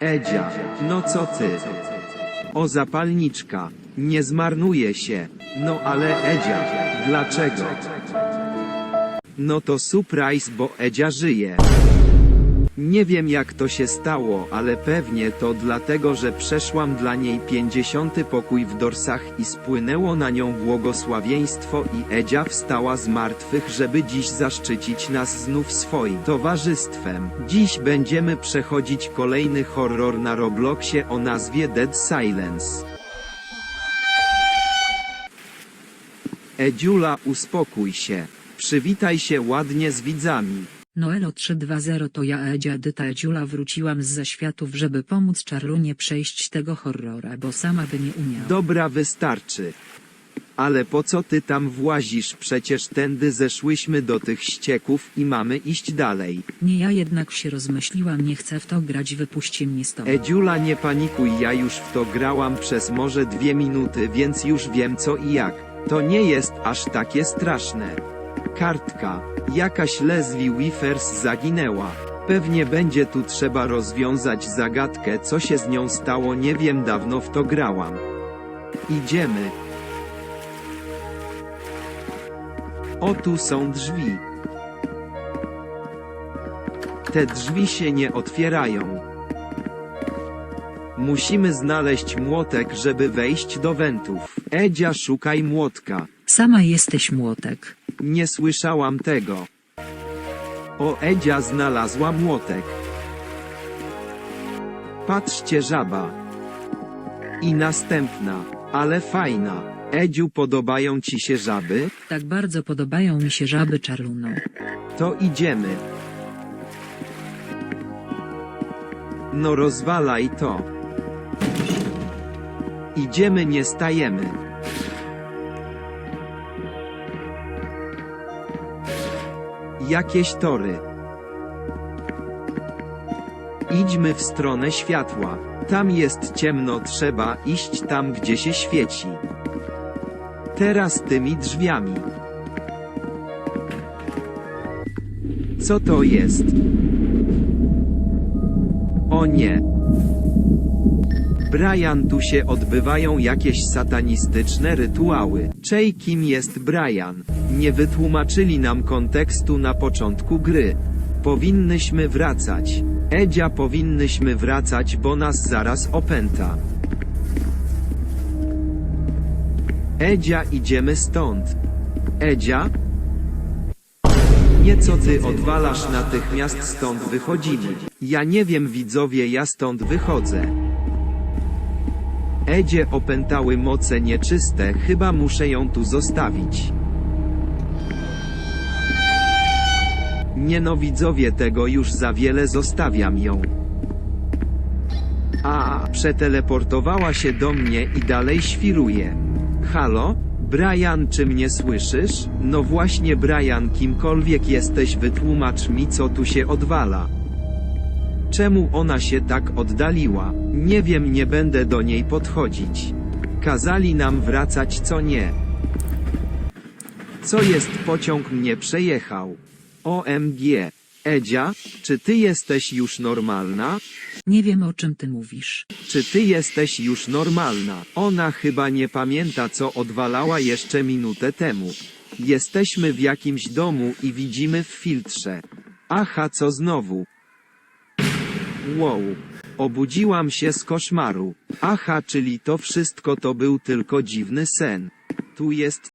Edzia, no co ty? O zapalniczka, nie zmarnuje się. No ale Edzia, dlaczego? No to surprise, bo Edzia żyje. Nie wiem jak to się stało, ale pewnie to dlatego, że przeszłam dla niej 50 pokój w dorsach i spłynęło na nią błogosławieństwo i Edzia wstała z martwych, żeby dziś zaszczycić nas znów swoim towarzystwem. Dziś będziemy przechodzić kolejny horror na Robloxie o nazwie Dead Silence. Edziula uspokój się. Przywitaj się ładnie z widzami. Noelo 320 to ja Edzia Edyta Edziula wróciłam z zaświatów żeby pomóc Czarlunie przejść tego horrora bo sama by nie umiała. Dobra wystarczy. Ale po co ty tam włazisz przecież tędy zeszłyśmy do tych ścieków i mamy iść dalej. Nie ja jednak się rozmyśliłam nie chcę w to grać wypuśćcie mnie stąd. Edziula nie panikuj ja już w to grałam przez może dwie minuty więc już wiem co i jak. To nie jest aż takie straszne. Kartka. Jakaś Leslie Wifers zaginęła. Pewnie będzie tu trzeba rozwiązać zagadkę co się z nią stało nie wiem dawno w to grałam. Idziemy. O tu są drzwi. Te drzwi się nie otwierają. Musimy znaleźć młotek, żeby wejść do wentów. Edzia, szukaj młotka. Sama jesteś młotek. Nie słyszałam tego. O, Edzia znalazła młotek. Patrzcie, żaba. I następna, ale fajna. Edziu, podobają ci się żaby? Tak bardzo podobają mi się żaby Czarluno. To idziemy. No rozwalaj to. Idziemy, nie stajemy. Jakieś tory. Idźmy w stronę światła. Tam jest ciemno, trzeba iść tam, gdzie się świeci. Teraz tymi drzwiami. Co to jest? O nie. Brian, tu się odbywają jakieś satanistyczne rytuały. Czej, kim jest Brian? Nie wytłumaczyli nam kontekstu na początku gry. Powinnyśmy wracać. Edzia, powinnyśmy wracać, bo nas zaraz opęta. Edzia, idziemy stąd. Edzia? Nie co ty odwalasz natychmiast stąd wychodzimy. Ja nie wiem widzowie ja stąd wychodzę. Edzie opętały moce nieczyste chyba muszę ją tu zostawić. Nie no widzowie tego już za wiele zostawiam ją. A, przeteleportowała się do mnie i dalej świruje. Halo? Brian, czy mnie słyszysz? No właśnie Brian, kimkolwiek jesteś, wytłumacz mi co tu się odwala. Czemu ona się tak oddaliła? Nie wiem, nie będę do niej podchodzić. Kazali nam wracać, co nie. Co jest, pociąg mnie przejechał. OMG. Edzia, czy ty jesteś już normalna? Nie wiem o czym ty mówisz. Czy ty jesteś już normalna? Ona chyba nie pamięta co odwalała jeszcze minutę temu. Jesteśmy w jakimś domu i widzimy w filtrze. Aha, co znowu? Wow. Obudziłam się z koszmaru. Aha, czyli to wszystko to był tylko dziwny sen. Tu jest